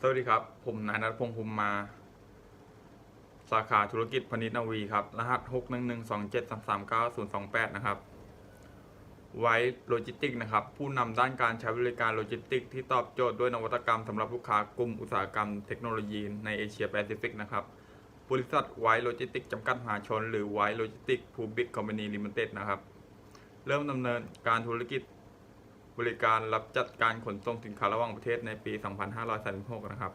สวัสดีครับ ผมนายนัทพงษ์ภูมิมา สาขาธุรกิจพนิษฐ์นาวีครับ รหัส 6 1 1 2 7 3 3 9 0 2 8 นะครับ ไว้โลจิสติกนะครับ ผู้นำด้านการใช้บริการโลจิสติก ที่ตอบโจทย์ด้วยนวัตกรรมสำหรับลูกค้ากลุ่มอุตสาหกรรมเทคโนโลยีในเอเชียแปซิฟิกนะครับ บริษัทไวโลจิสติกจำกัดมหาชน หรือไวโลจิสติกภูบิกคอมพานีลิมิเต็ดนะครับ เริ่มดำเนินการธุรกิจบริการรับจัดการขนส่งสินค้าระหว่างประเทศในปี 2536 นะครับ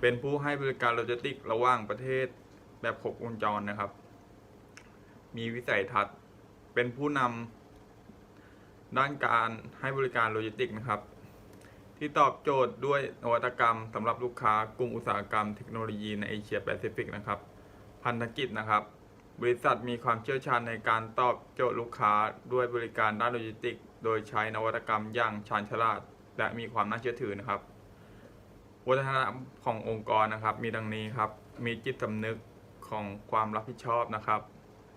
เป็นผู้ให้บริการโลจิสติกส์ระหว่างประเทศแบบครบวงจรนะครับ มีวิสัยทัศน์ เป็นผู้นำด้านการให้บริการโลจิสติกส์นะครับ ที่ตอบโจทย์ด้วยนวัตกรรมสำหรับลูกค้ากลุ่มอุตสาหกรรมเทคโนโลยีในเอเชียแปซิฟิกนะครับ พันธกิจนะครับ บริษัทมีความเชี่ยวชาญในการตอบโจทย์ลูกค้าด้วยบริการด้านโลจิสติก โดยใช้นวัตกรรมอย่างชาญฉลาด และมีความน่าเชื่อถือนะครับ วัฒนธรรมขององค์กรนะครับ มีดังนี้ครับ มีจิตสำนึกของความรับผิดชอบนะครับ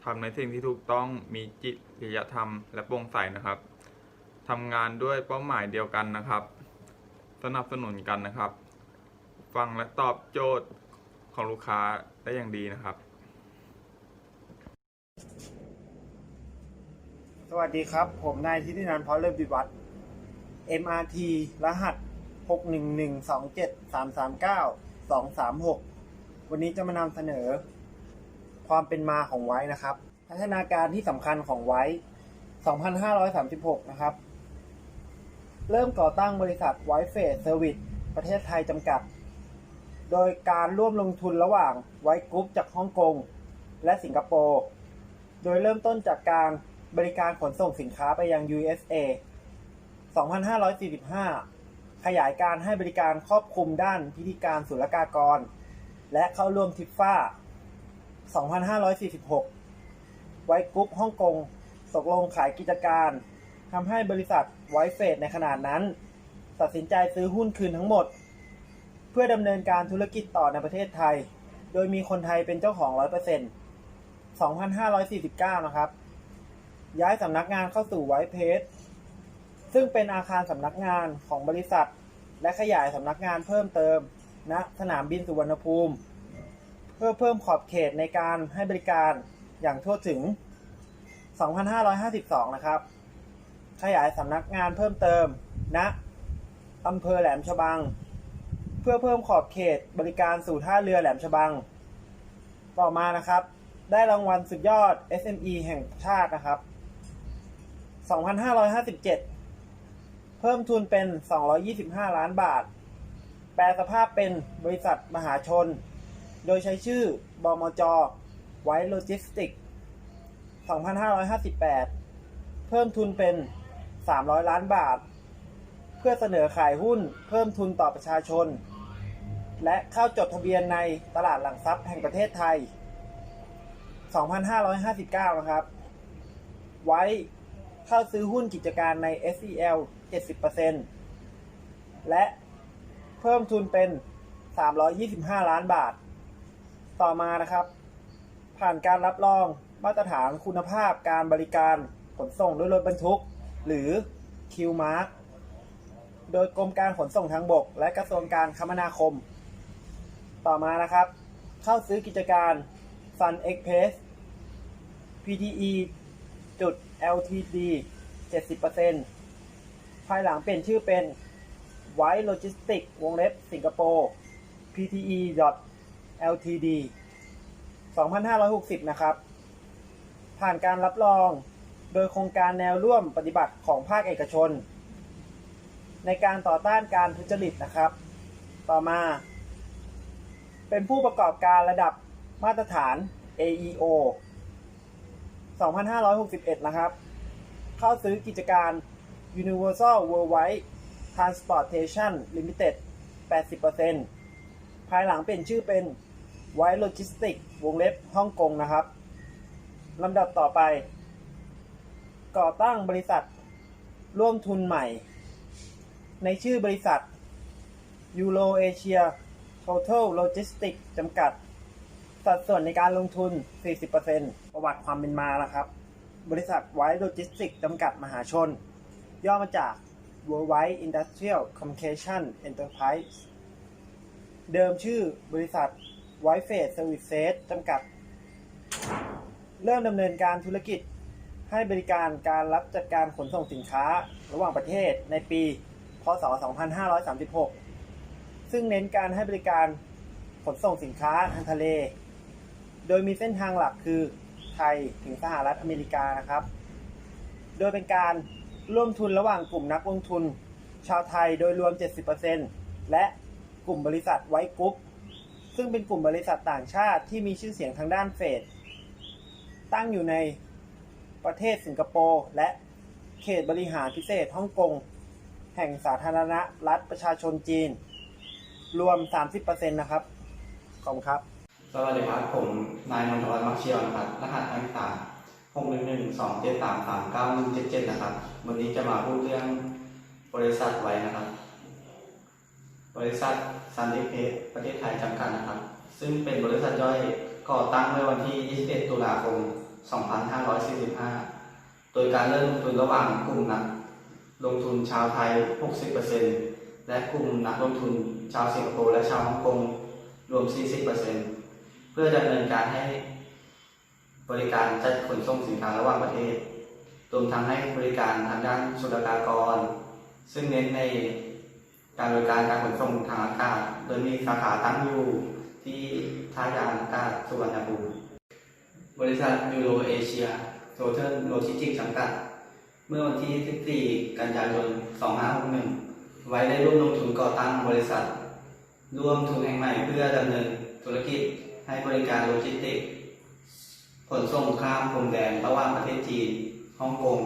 ทำในสิ่งที่ถูกต้องมีจิตริยธรรม และโปร่งใสนะครับทำงานด้วยเป้าหมายเดียวกันนะครับ สนับสนุนกันนะครับ ฟังและตอบโจทย์ของลูกค้าได้อย่างดีนะครับ สวัสดีครับ ผมนายทิตินันท์เพราะเริ่มวิวัฒน์ MRT รหัส 61127339236 วันนี้จะมานำเสนอ ความเป็นมาของไว้นะครับ พัฒนาการที่สำคัญของไว้ 2536 นะครับ เริ่มก่อตั้งบริษัทไวเฟสเซอร์วิสประเทศไทยจำกัด โดยการร่วมลงทุนระหว่างไวกรุ๊ปจากฮ่องกงและสิงคโปร์ โดยเริ่มต้นจากการบริการขนส่งสินค้าไปยัง USA 2545 ขยายการให้บริการครอบคลุมด้านพิธีการศุลกากร และเข้าร่วมทิฟฟ้า 2546 ไวกรุ๊ปฮ่องกงตกลงขายกิจการทำให้บริษัท ไวเฟสในขนาดนั้น ตัดสินใจซื้อหุ้นคืนทั้งหมด เพื่อดำเนินการธุรกิจต่อในประเทศไทย โดยมีคนไทยเป็นเจ้าของ 100% 2549 นะครับ ย้ายสำนักงานเข้าสู่ไวท์เพจซึ่งเป็นอาคารสำนักงานของบริษัท และขยายสำนักงานเพิ่มเติมณสนามบินสุวรรณภูมิ เพื่อเพิ่มขอบเขตในการให้บริการอย่างทั่วถึง 2552 นะครับ ขยายสำนักงานเพิ่มเติมณอำเภอแหลมฉบัง เพื่อเพิ่มขอบเขตบริการสู่ท่าเรือแหลมฉบัง ต่อมานะครับ ได้รางวัลสุดยอด SME แห่งชาตินะครับ 2557 เพิ่มทุนเป็น 225 ล้านบาท แปลสภาพเป็นบริษัทมหาชน โดยใช้ชื่อบมจไว้โลจิสติก 2558 เพิ่มทุนเป็น 300 ล้านบาท เพื่อเสนอขายหุ้นเพิ่มทุนต่อประชาชน และเข้าจดทะเบียนในตลาดหลักทรัพย์แห่งประเทศไทย 2559 นะครับ ไว้เข้าซื้อหุ้นกิจการใน SEL 70%และเพิ่มทุนเป็น 325 ล้านบาท ต่อมานะครับ ผ่านการรับรองมาตรฐานคุณภาพการบริการขนส่งด้วยรถบรรทุก หรือ Q-Mark โดยกรมการขนส่งทางบก และกระทรวงการคมนาคม ต่อมานะครับ เข้าซื้อกิจการ Sun Express PTE จุด LTD 70%ภายหลังเปลี่ยนชื่อเป็น White Logistics วงเล็บสิงคโปร์ PTE LTD 2560 นะครับ ผ่านการรับรอง โดยโครงการแนวร่วมปฏิบัติของภาคเอกชน ในการต่อต้านการทุจริตนะครับ ต่อมา เป็นผู้ประกอบการระดับมาตรฐาน AEO 2561 นะครับ เข้าซื้อกิจการ Universal Worldwide Transportation Limited 80%ภายหลังเปลี่ยนชื่อเป็น White Logistics วงเล็บฮ่องกงนะครับลำดับต่อไป ก่อตั้งบริษัท ร่วมทุนใหม่ ในชื่อบริษัท Euro Asia Total Logistics จำกัด สัดส่วนในการลงทุน 40%ประวัติความเป็นมาแล้วครับ บริษัทไวท์โลจิสติกจำกัดมหาชน ย่อมาจาก Worldwide Industrial Communication Enterprise เดิมชื่อบริษัท White Freight Services จำกัด เริ่มดำเนินการธุรกิจ ให้บริการการรับจัดการขนส่งสินค้าระหว่างประเทศในปี พศ 2536 ซึ่งเน้นการให้บริการขนส่งสินค้าทางทะเล โดยมีเส้นทางหลักคือไทยถึงสหรัฐอเมริกานะครับ โดยเป็นการร่วมทุนระหว่างกลุ่มนักลงทุน ชาวไทยโดยรวม 70%และกลุ่มบริษัทไวกรุ๊ปซึ่งเป็นกลุ่มบริษัทต่างชาติที่มีชื่อเสียงทางด้านเฟดตั้งอยู่ใน ประเทศสิงคโปร์และเขตบริหารพิเศษฮ่องกง แห่งสาธารณรัฐประชาชนจีน รวม 30%นะครับ ขอบคุณครับ สวัสดีครับ ผมนายมนทวัฒน์มักเชียวนะครับ รหัสทางต่างหกหนึ่งหนึ่งสองเจ็ดสามสามเก้าหนึ่งเจ็ดเจ็ดนะครับ วันนี้จะมาพูดเรื่องบริษัทไว้นะครับ บริษัทซันดิเพสประเทศไทยจำกัดนะครับ ซึ่งเป็นบริษัทย่อยก่อตั้งเมื่อวันที่ 21 ตุลาคม 2545 โดยการเริ่มลงทุนระหว่างกลุ่มนักลงทุนชาวไทย 60%และกลุ่มนักลงทุนชาวสิงคโปร์และชาวฮ่องกงรวม 40%เพื่อดำเนินการให้บริการจัดขนส่งสินค้าระหว่างประเทศรวมทั้งให้บริการทางด้านสุลกากร ซึ่งเน้นในการบริการการขนส่งทางอากาศ โดยมีสาขาตั้งอยู่ที่ท่ายานอากาศสุวรรณภูมิ บริษัทยูโรเอเชียโทเทิลโลจิสติกส์จำกัด เมื่อวันที่ 14 กันยายน 2561 ไว้ได้ร่วมลงทุนก่อตั้งบริษัท ร่วมทุนแห่งใหม่เพื่อดำเนินธุรกิจให้บริการโลจิสติกส์ขนส่งข้ามพรมแดนระหว่างประเทศจีนฮ่องกง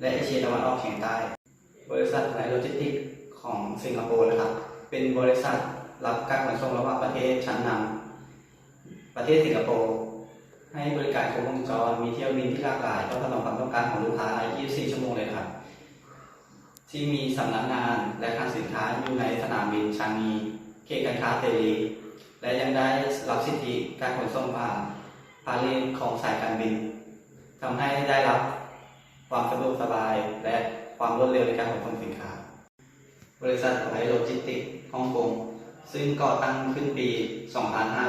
และเอเชียตะวันออกเฉียงใต้ บริษัทไลโลจิสติกส์ของสิงคโปร์นะครับ เป็นบริษัทรับการขนส่งระหว่างประเทศชั้นนำประเทศสิงคโปร์ ให้บริการครบวงจร มีเที่ยวบินที่หลากหลายเพื่อสนองความต้องการของลูกค้า 24 ชั่วโมงเลยครับ ที่มีสำนักงานและคลังสินค้าอยู่ในสนามบินชางีเขตการค้าเตลีและยังได้รับสิทธิการขนส่งผ่านพาเลนของสายการบินทำให้ได้รับความสะดวกสบายและความรวดเร็วในการขนส่งสินค้า บริษัทไทยโลจิสติกส์ฮ่องกงซึ่งก่อตั้งขึ้นปี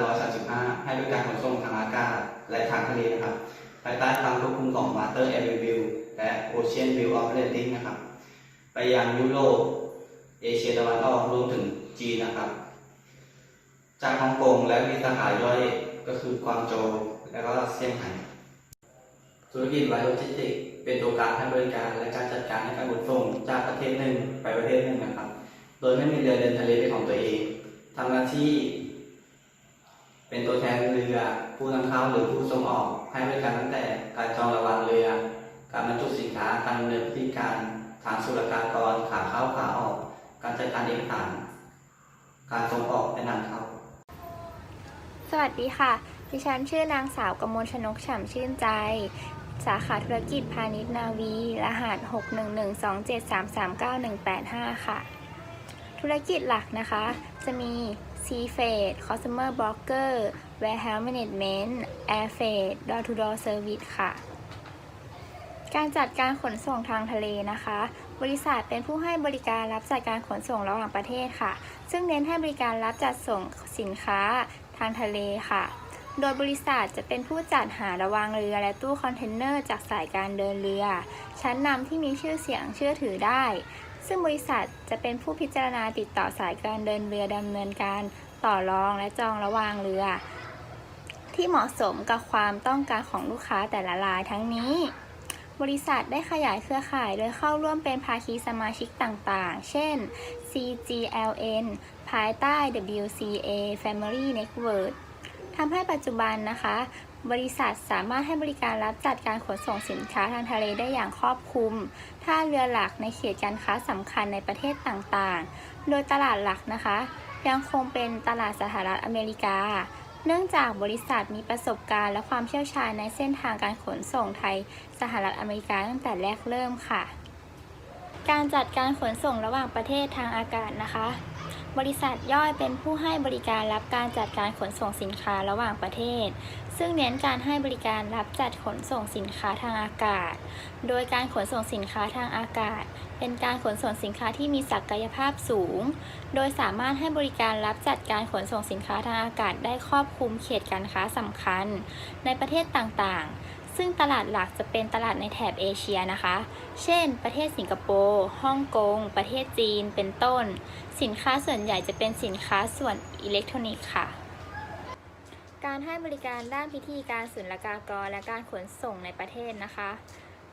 2535 ให้บริการขนส่งทางอากาศ และทางทะเลนะครับภายใต้การควบคุมของ Master Air View และ Ocean View Operating นะครับ ไปยังยุโรปเอเชียตะวันออกรวมถึงจีนนะครับ จากฮ่องกงและมีสาขาย่อยก็คือกวางโจวและก็เซี่ยงไฮ้ธุรกิจไวโลจิสติกเป็นตัวกลางให้บริการและการจัดการในการขนส่งจากประเทศหนึ่งไปประเทศหนึ่งนะครับ โดยไม่มีเรือเดินทะเลเป็นของตัวเองทำหน้าที่ เป็นตัวแทนเรือ ผู้นำเข้าหรือผู้ส่งออกให้บริการตั้งแต่การจองระหว่างเรือ การบรรจุสินค้าการดำเนินพิธีการทางศุลกากรขาเข้าขาออก การจัดการเอกสารการส่งออกและนำเข้าสวัสดีค่ะ ดิฉันชื่อนางสาวกมลชนกฉ่ำชื่นใจ สาขาธุรกิจพาณิชย์นาวี รหัส 61127339185 ค่ะ ธุรกิจหลักนะคะ จะมี c f a d Customer Broker Warehouse Management Air Freight Door to Door Service ค่ะ การจัดการขนส่งทางทะเลนะคะ บริษัทเป็นผู้ให้บริการรับจัดการขนส่งระหว่างประเทศค่ะ ซึ่งเน้นให้บริการรับจัดส่งสินค้าทางทะเลค่ะ โดยบริษัทจะเป็นผู้จัดหาระวางเรือและตู้คอนเทนเนอร์จากสายการเดินเรือ ชั้นนำที่มีชื่อเสียงเชื่อถือได้ ซึ่งบริษัทจะเป็นผู้พิจารณาติดต่อสายการเดินเรือดำเนินการต่อรองและจองระวางเรือ ที่เหมาะสมกับความต้องการของลูกค้าแต่ละรายทั้งนี้ บริษัทได้ขยายเครือข่ายโดยเข้าร่วมเป็นภาคีสมาชิกต่างๆ เช่น CGLN ภายใต้ WCA Family Network ทำให้ปัจจุบันนะคะ บริษัทสามารถให้บริการรับจัดการขนส่งสินค้าทางทะเลได้อย่างครอบคลุม ท่าเรือหลักในเขตการค้าสำคัญในประเทศต่างๆ โดยตลาดหลักนะคะ ยังคงเป็นตลาดสหรัฐอเมริกา เนื่องจากบริษัทมีประสบการณ์และความเชี่ยวชาญในเส้นทางการขนส่งไทย สหรัฐอเมริกาตั้งแต่แรกเริ่มค่ะ การจัดการขนส่งระหว่างประเทศทางอากาศนะคะ บริษัทย่อยเป็นผู้ให้บริการรับการจัดการขนส่งสินค้าระหว่างประเทศ ซึ่งเน้นการให้บริการรับจัดขนส่งสินค้าทางอากาศ โดยการขนส่งสินค้าทางอากาศ เป็นการขนส่งสินค้าที่มีศักยภาพสูง โดยสามารถให้บริการรับจัดการขนส่งสินค้าทางอากาศได้ครอบคลุมเขตการค้าสำคัญ ในประเทศต่างๆ ซึ่งตลาดหลักจะเป็นตลาดในแถบเอเชียนะคะ เช่น ประเทศสิงคโปร์ฮ่องกง ประเทศจีน เป็นต้น สินค้าส่วนใหญ่จะเป็นสินค้าส่วนอิเล็กทรอนิกส์ค่ะ การให้บริการด้านพิธีการศุลกากรและการขนส่งในประเทศนะคะ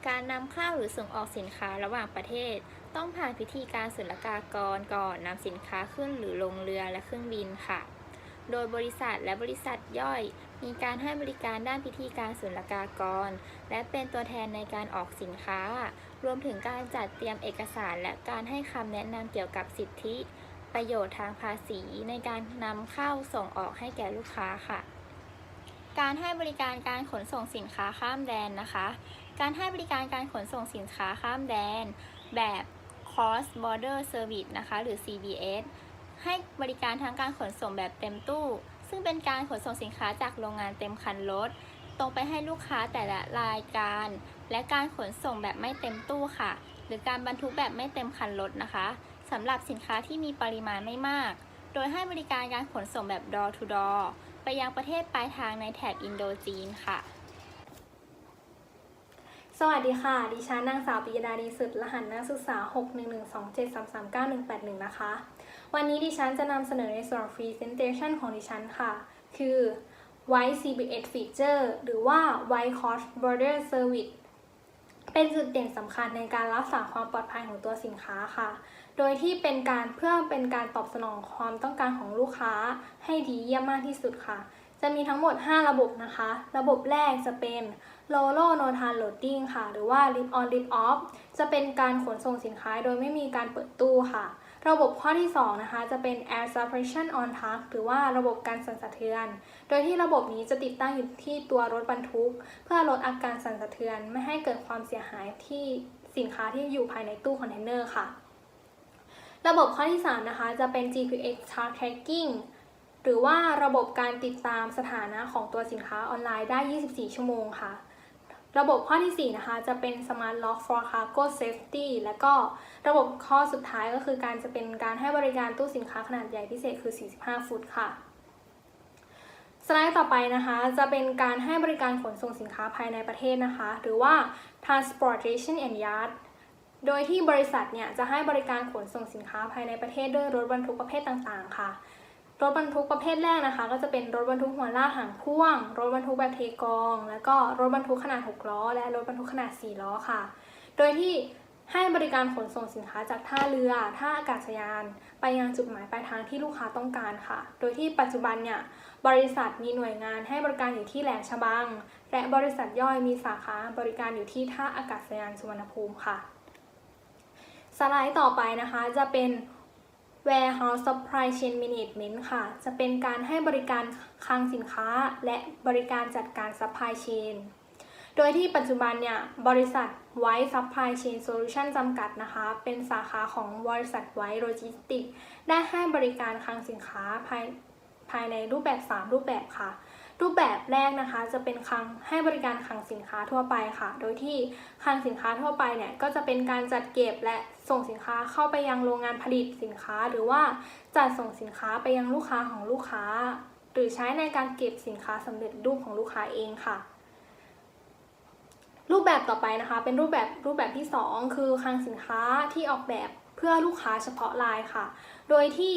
การนำเข้าหรือส่งออกสินค้าระหว่างประเทศ ต้องผ่านพิธีการศุลกากรก่อนนำสินค้าขึ้นหรือลงเรือและเครื่องบินค่ะ โดยบริษัทและบริษัทย่อย มีการให้บริการด้านพิธีการศุลกากร และเป็นตัวแทนในการออกสินค้า รวมถึงการจัดเตรียมเอกสารและการให้คำแนะนำเกี่ยวกับสิทธิ ประโยชน์ทางภาษีในการนำเข้าส่งออกให้แก่ลูกค้าค่ะการให้บริการการขนส่งสินค้าข้ามแดนนะคะ การให้บริการการขนส่งสินค้าข้ามแดน แบบ cross border service นะคะ หรือ CBS ให้บริการทั้งการขนส่งแบบเต็มตู้ ซึ่งเป็นการขนส่งสินค้าจากโรงงานเต็มคันรถตรงไปให้ลูกค้าแต่ละรายการ และการขนส่งแบบไม่เต็มตู้ค่ะ หรือการบรรทุกแบบไม่เต็มคันรถนะคะสำหรับสินค้าที่มีปริมาณไม่มาก โดยให้บริการการขนส่งแบบ door to door ไปยังประเทศปลายทางในแถบอินโดจีนค่ะ สวัสดีค่ะ ดิฉันนางสาวปิยดาดีสุด รหัสนักศึกษา 61127339181 นะคะ วันนี้ดิฉันจะนำเสนอในส่วน Presentation ของดิฉันค่ะ คือ White CBS Feature หรือว่า White Cross Border Service เป็นจุดเด่นสำคัญในการรักษาความปลอดภัยของตัวสินค้าค่ะ โดยที่เป็นการเพื่อเป็นการตอบสนองความต้องการของลูกค้าให้ดีเยี่ยมมากที่สุดค่ะ จะมีทั้งหมด 5 ระบบนะคะ ระบบแรกจะเป็น Lolo No t a n Loading ค่ะ หรือว่า Lift on Lift off จะเป็นการขนส่งสินค้าโดยไม่มีการเปิดตู้ค่ะ ระบบข้อที่ 2 นะคะ จะเป็น Air Suppression on Truck หรือว่าระบบการสั่นสะเทือน โดยที่ระบบนี้จะติดตั้งอยู่ที่ตัวรถบรรทุก เพื่อลดอาการสั่นสะเทือน ไม่ให้เกิดความเสียหายที่สินค้าที่อยู่ภายในตู้คอนเทนเนอร์ค่ะ ระบบข้อที่ 3 นะคะ จะเป็น GPX Truck Tracking หรือว่าระบบการติดตามสถานะของตัวสินค้าออนไลน์ได้ 24 ชั่วโมงค่ะ ระบบข้อที่ 4 นะคะจะเป็น Smart Lock for Cargo Safety และก็ระบบข้อสุดท้ายก็คือการจะเป็นการให้บริการตู้สินค้าขนาดใหญ่พิเศษคือ 45 ฟุตค่ะ สไลด์ต่อไปนะคะจะเป็นการให้บริการขนส่งสินค้าภายในประเทศนะคะ หรือว่า transportation and yard โดยที่บริษัทเนี่ยจะให้บริการขนส่งสินค้าภายในประเทศด้วยรถบรรทุกประเภทต่างๆ ค่ะ รถบรรทุกประเภทแรกนะคะ ก็จะเป็นรถบรรทุกหัวลากหางพ่วง รถบรรทุกแบบเทกอง แล้วก็รถบรรทุกขนาด 6 ล้อ และรถบรรทุกขนาด 4 ล้อค่ะ โดยที่ให้บริการขนส่งสินค้าจากท่าเรือท่าอากาศยาน ไปยังจุดหมายปลายทางที่ลูกค้าต้องการค่ะ โดยที่ปัจจุบันเนี่ยบริษัทมีหน่วยงานให้บริการอยู่ที่แหลมฉบัง และบริษัทย่อยมีสาขาบริการอยู่ที่ท่าอากาศยานสุวรรณภูมิค่ะ สไลด์ต่อไปนะคะจะเป็น Warehouse Supply Chain Management ค่ะ จะเป็นการให้บริการคลังสินค้า และบริการจัดการ Supply Chain โดยที่ปัจจุบันเนี่ย บริษัท White Supply Chain Solution จำกัดนะคะ เป็นสาขาของบริษัท White Logistics ได้ให้บริการคลังสินค้าภายภายในรูปแบบ 3 รูปแบบค่ะ รูปแบบแรกนะคะจะเป็นคลังให้บริการคลังสินค้าทั่วไปค่ะ โดยที่คลังสินค้าทั่วไปเนี่ยก็จะเป็นการจัดเก็บและส่งสินค้าเข้าไปยังโรงงานผลิตสินค้า หรือว่าจัดส่งสินค้าไปยังลูกค้าของลูกค้า หรือใช้ในการเก็บสินค้าสำเร็จรูปของลูกค้าเองค่ะรูปแบบต่อไปนะคะ เป็นรูปแบบรูปแบบที่ 2 คือคลังสินค้าที่ออกแบบเพื่อลูกค้าเฉพาะรายค่ะ โดยที่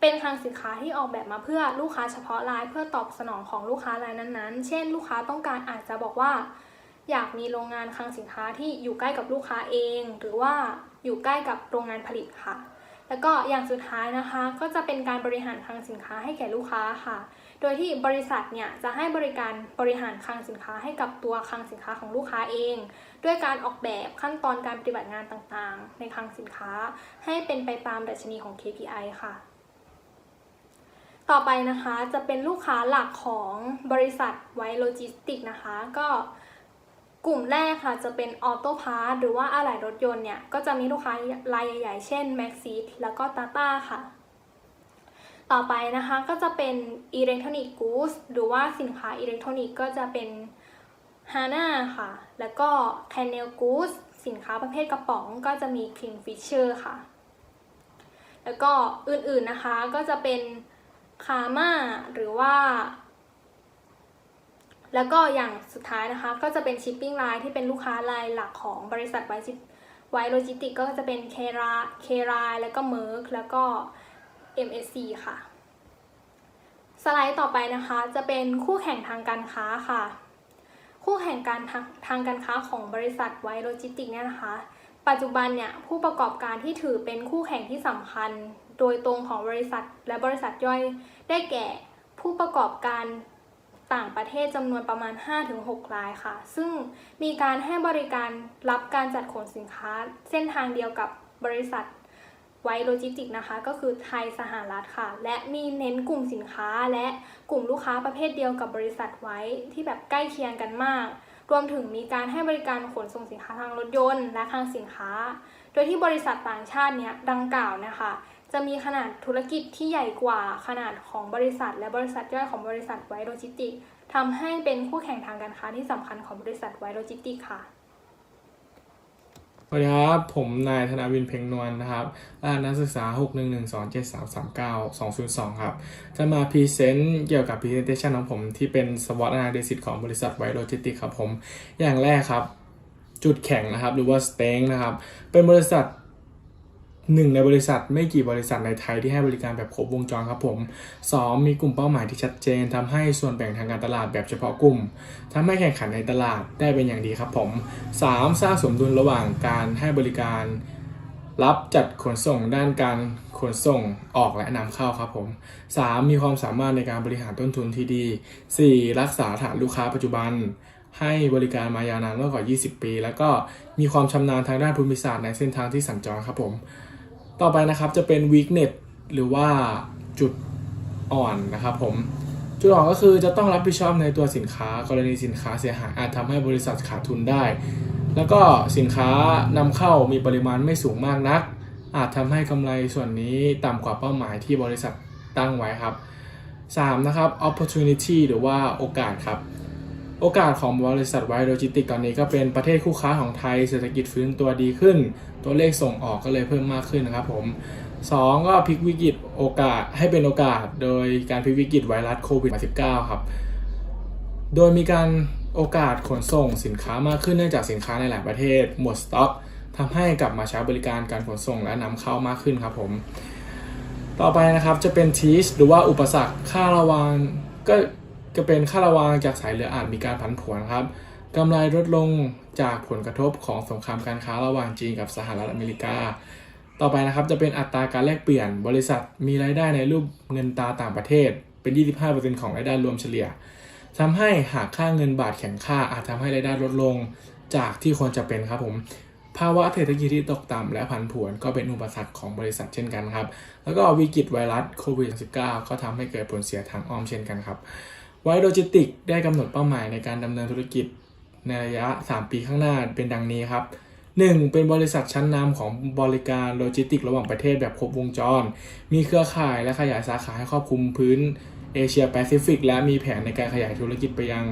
เป็นคลังสินค้าที่ออกแบบมาเพื่อลูกค้าเฉพาะรายเพื่อตอบสนองของลูกค้ารายนั้นๆ เช่น ลูกค้าต้องการอาจจะบอกว่า อยากมีโรงงานคลังสินค้าที่อยู่ใกล้กับลูกค้าเอง หรือว่าอยู่ใกล้กับโรงงานผลิตค่ะ แล้วก็อย่างสุดท้ายนะคะ ก็จะเป็นการบริหารคลังสินค้าให้แก่ลูกค้าค่ะ โดยที่บริษัทเนี่ยจะให้บริการบริหารคลังสินค้าให้กับตัวคลังสินค้าของลูกค้าเอง ด้วยการออกแบบขั้นตอนการปฏิบัติงานต่างๆ ในคลังสินค้า ให้เป็นไปตามดัชนีของ KPI ค่ะ ต่อไปนะคะจะเป็นลูกค้าหลักของบริษัทไวโลจิสติกนะคะ ก็กลุ่มแรกค่ะจะเป็นออโต้พาร์ทหรือว่าอะไหล่รถยนต์เนี่ยก็จะมีลูกค้ารายใหญ่ๆ เช่น m a x ซีแล้วก็ Tata ค่ะ ต่อไปนะคะก็จะเป็น Electronic Goods หรือว่าสินค้าอิเล็กทรอนิกส์ก็จะเป็น Hana ค่ะ แล้วก็ Canel Goods สินค้าประเภทกระป๋องก็จะมี Kingfisher ค่ะ แล้วก็อื่นๆนะคะก็จะเป็น Kama หรือว่า แล้วก็อย่างสุดท้ายนะคะ ก็จะเป็น Shipping Line ที่เป็นลูกค้ารายหลักของบริษัทไวจิไวโลจิสติกก็จะเป็นเคราเครายแล้วก็เม r ร์กแล้วก็ MSC ค่ะ สไลด์ต่อไปนะคะจะเป็นคู่แข่งทางการค้าค่ะ คู่แข่งการทางทางการค้าของบริษัทไวโลจิสติกเนี่ยนะคะ ปัจจุบันเนี่ยผู้ประกอบการที่ถือเป็นคู่แข่งที่สำคัญ โดยตรงของบริษัทและบริษัทย่อยได้แก่ผู้ประกอบการต่างประเทศจำนวนประมาณ 5-6 รายค่ะ ซึ่งมีการให้บริการรับการจัดขนสินค้า เส้นทางเดียวกับบริษัทไวโลจิสติกนะคะ ก็คือไทยสหรัฐค่ะ และมีเน้นกลุ่มสินค้าและกลุ่มลูกค้าประเภทเดียวกับบริษัทไว้ที่แบบใกล้เคียงกันมาก รวมถึงมีการให้บริการขนส่งสินค้าทางรถยนต์ และทางสินค้า โดยที่บริษัทต่างชาติเนี่ยดังกล่าวนะคะ จะมีขนาดธุรกิจที่ใหญ่กว่าขนาดของบริษัท และบริษัทย่อยของบริษัทไวโลจิสติกทำให้เป็นคู่แข่งทางการค้าที่สำคัญของบริษัทไวโลจิสติกค่ะสวัสดีครับ ผมนายธนาวินเพ็งนวลนะครับรหัสนักศึกษา 6 1 1 2 7 3 3 9 2 0 2 ครับ จะมาพรีเซนต์เกี่ยวกับ Presentation ของผมที่เป็น SWOT Analysis ของบริษัทไวโลจิสติกครับผม อย่างแรกครับ จุดแข็งนะครับ หรือว่า Strength นะครับ เป็นบริษัท หนึ่งในบริษัทไม่กี่บริษัทในไทยที่ให้บริการแบบครบวงจรครับผม 2. มีกลุ่มเป้าหมายที่ชัดเจนทำให้ส่วนแบ่งทางการตลาดแบบเฉพาะกลุ่มทำให้แข่งขันในตลาดได้เป็นอย่างดีครับผม 3. สร้างสมดุลระหว่างการให้บริการ รับจัดขนส่งด้านการขนส่งออกและนำเข้าครับผม 3. มีความสามารถในการบริหารต้นทุนที่ดี 4. รักษาฐานลูกค้าปัจจุบันให้บริการมายาวนานมากกว่า 20 ปี แล้วก็มีความชำนาญทางด้านภูมิศาสตร์ในเส้นทางที่สัญจรครับผม ต่อไปนะครับจะเป็น weakness หรือว่าจุดอ่อนนะครับผมจุดอ่อนก็คือจะต้องรับผิดชอบในตัวสินค้ากรณีสินค้าเสียหายอาจทำให้บริษัทขาดทุนได้ แล้วก็สินค้านำเข้ามีปริมาณไม่สูงมากนัก อาจทำให้กำไรส่วนนี้ต่ำกว่าเป้าหมายที่บริษัทตั้งไว้ครับ 3. นะครับ opportunity หรือว่าโอกาสครับ โอกาสของบริษัทไวโลจิสติกตอนนี้ก็เป็นประเทศคู่ค้าของไทยเศรษฐกิจฟื้นตัวดีขึ้น ตัวเลขส่งออกก็เลยเพิ่มมากขึ้นนะครับผม 2. ก็พลิกวิกฤตโอกาสให้เป็นโอกาสโดยการพลิกวิกฤตไวรัสโควิด -19 ครับ โดยมีการโอกาสขนส่งสินค้ามากขึ้นเนื่องจากสินค้าในหลายประเทศหมดสต็อกทำให้กลับมาใช้บริการการขนส่งและนำเข้ามากขึ้นครับผม ต่อไปนะครับจะเป็นทีสหรือว่าอุปสรรคค่าระวางก็ จะเป็นค่าระวางจากสายเรืออาจมีการผันผวนครับกำไรลดลงจากผลกระทบของสงครามการค้าระหว่างจีนกับสหรัฐอเมริกา ต่อไปนะครับจะเป็นอัตราการแลกเปลี่ยน บริษัทมีรายได้ในรูปเงินตราต่างประเทศ เป็น 25%ของรายได้รวมเฉลี่ยทำให้หากค่าเงินบาทแข็งค่าอาจทำให้รายได้ลดลงจากที่ควรจะเป็นครับผมภาวะเศรษฐกิจที่ตกต่ำและผันผวนก็เป็นอุปสรรคของบริษัทเช่นกันครับ แล้วก็วิกฤตไวรัสโควิด -19 ก็ทำให้เกิดผลเสียทางอ้อมเช่นกันครับ ไวโลจิสติกได้กำหนดเป้าหมายในการดำเนินธุรกิจในระยะ 3 ปีข้างหน้าเป็นดังนี้ครับ 1. เป็นบริษัทชั้นนำของบริการโลจิสติกระหว่างประเทศแบบครบวงจร มีเครือข่ายและขยายสาขาให้ครอบคลุมพื้นเอเชียแปซิฟิกและมีแผนในการขยายธุรกิจไปยัง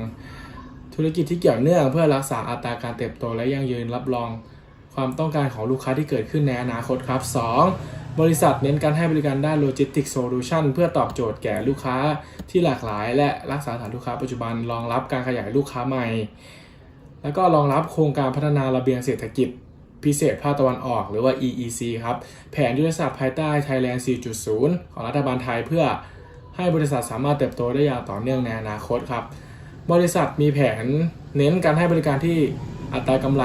ธุรกิจที่เกี่ยวเนื่องเพื่อรักษาอัตราการเติบโตและยั่งยืนรับรองความต้องการของลูกค้าที่เกิดขึ้นในอนาคตครับ 2. บริษัทเน้นการให้บริการด้านโลจิสติกโซลูชันเพื่อตอบโจทย์แก่ลูกค้าที่หลากหลาย และรักษาฐานลูกค้าปัจจุบันรองรับการขยายลูกค้าใหม่ แล้วก็รองรับโครงการพัฒนาระเบียงเศรษฐกิจ พิเศษภาคตะวันออกหรือว่า EEC ครับ แผนยุทธศาสตร์ภายใต้ Thailand 4.0 ของรัฐบาลไทยเพื่อให้บริษัทสามารถเติบโตได้อย่างต่อเนื่องในอนาคตครับ บริษัทมีแผนเน้นการให้บริการที่อัตรากำไร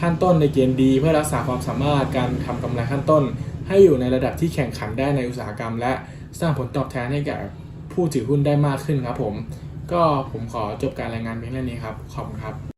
ขั้นต้นในเกณฑ์ดี เพื่อรักษาความสามารถการทำกำไรขั้นต้น ให้อยู่ในระดับที่แข่งขันได้ในอุตสาหกรรม และสร้างผลตอบแทนให้แก่ผู้ถือหุ้นได้มากขึ้นครับผม ก็ผมขอจบการรายงานเพียงเท่านี้ครับ ขอบคุณครับ